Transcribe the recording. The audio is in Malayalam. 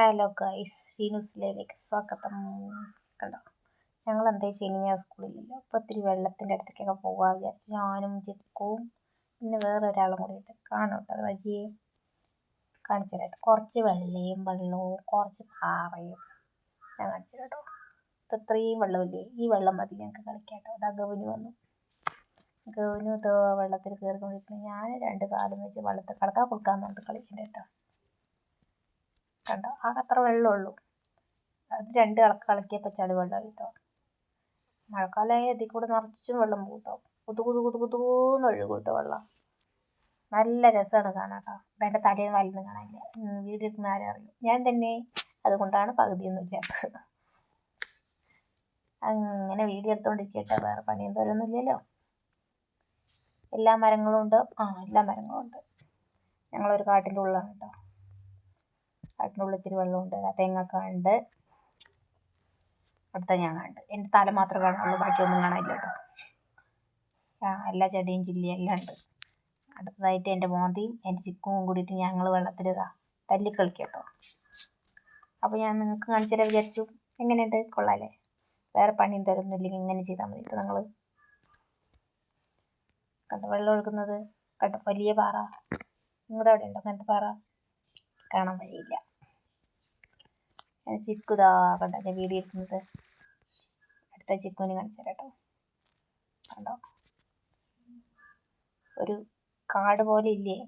ഹലോ ഗൈസ് ഷീനുസിലേക്ക് സ്വാഗതം കണ്ടോ? ഞങ്ങൾ എന്താ വെച്ച് കഴിഞ്ഞാൽ സ്കൂളിലില്ല അപ്പോൾ ഒത്തിരി വെള്ളത്തിന്റെ അടുത്തേക്കൊക്കെ പോകാൻ വിചാരിച്ചു ഞാനും ചിക്കുവും പിന്നെ വേറെ ഒരാളും കൂടി ഇട്ട് കാണും കേട്ടോ അത് വഴിയെ. കാണിച്ചു തരാം കുറച്ച് വെള്ളയും വെള്ളവും കുറച്ച് പാറയും ഞാൻ കാണിച്ചു കേട്ടോ. ഇത് ഇത്രയും വെള്ളമില്ലേ? ഈ വെള്ളം മതി ഞങ്ങൾക്ക് കളിക്കാം കേട്ടോ. ഇതാ ഗവന് വന്നു. ഗവനു ഇത് വെള്ളത്തിൽ കയറിക്കൊണ്ടിരിക്കുന്നു. ഞാൻ രണ്ട് കാലം വെച്ച് വെള്ളത്തിൽ കടക്കാൻ കൊടുക്കാൻ പറഞ്ഞിട്ട് കളിക്കണ്ട കേട്ടോ. കണ്ടോ? ആകെ അത്ര വെള്ളമുള്ളൂ. അത് രണ്ട് കളക്ക് കളിക്കിയപ്പോൾ ചളി വെള്ളം കേട്ടോ. മഴക്കാലമായ ഇതിൽ കൂടെ നിറച്ചും വെള്ളം കൂട്ടോ. കുതു കുതു കുതു കുതൂന്ന് ഒഴുകും വെള്ളം. നല്ല രസമാണ് കാണാൻ കേട്ടോ. എന്റെ തലേന്ന് വലുതും കാണാനില്ല. വീഡിയോ എടുക്കുന്ന ആരും അറിയും ഞാൻ തന്നെ അതുകൊണ്ടാണ് പകുതിയൊന്നും ഇല്ലാത്തത്. അങ്ങനെ വീഡിയോ എടുത്തുകൊണ്ടിരിക്കട്ടെ വേറെ പണി എന്തോരൊന്നും ഇല്ലല്ലോ. എല്ലാ മരങ്ങളും ഉണ്ട്. ആ എല്ലാ മരങ്ങളും ഉണ്ട്. ഞങ്ങളൊരു കാട്ടിന്റെ ഉള്ളിലാണ് കേട്ടോ. കാട്ടിനുള്ളിൽ ഇത്തിരി വെള്ളമുണ്ട്. തേങ്ങൊക്കെ ഉണ്ട്. അടുത്ത ഞാൻ കണ്ട്. എന്റെ തല മാത്രമേ കാണുള്ളൂ. ബാക്കിയൊന്നും കാണാനില്ല കേട്ടോ. എല്ലാ ചെടിയും ചില്ലിയും എല്ലാം ഉണ്ട്. അടുത്തതായിട്ട് എന്റെ മോന്തിയും എന്റെ ചിക്കും കൂടിയിട്ട് ഞങ്ങൾ വെള്ളത്തിൽ ഇതാ തല്ലി കേട്ടോ. അപ്പോൾ ഞാൻ നിങ്ങൾക്ക് കാണിച്ചു തരാൻ വിചാരിച്ചു. എങ്ങനെയുണ്ട്? കൊള്ളാല്ലേ? വേറെ പണിയും തരുന്നില്ലെങ്കിൽ ഇങ്ങനെ ചെയ്താൽ മതി കേട്ടോ നിങ്ങൾ. കണ്ട വെള്ളം ഒഴുകുന്നത്? കണ്ടോ വലിയ പാറ? നിങ്ങളുടെ അവിടെ ഉണ്ടോ? അങ്ങനത്തെ പാറ? കാണാൻ വഴിയില്ല. ഞാൻ കണ്ട ഞാൻ വീഡിയോ എടുക്കുന്നത്. അടുത്ത ചിക്കുവിന് കാണിച്ചു കേട്ടോ കണ്ടോ? ഒരു കാട് പോലെ ഇല്ലേ?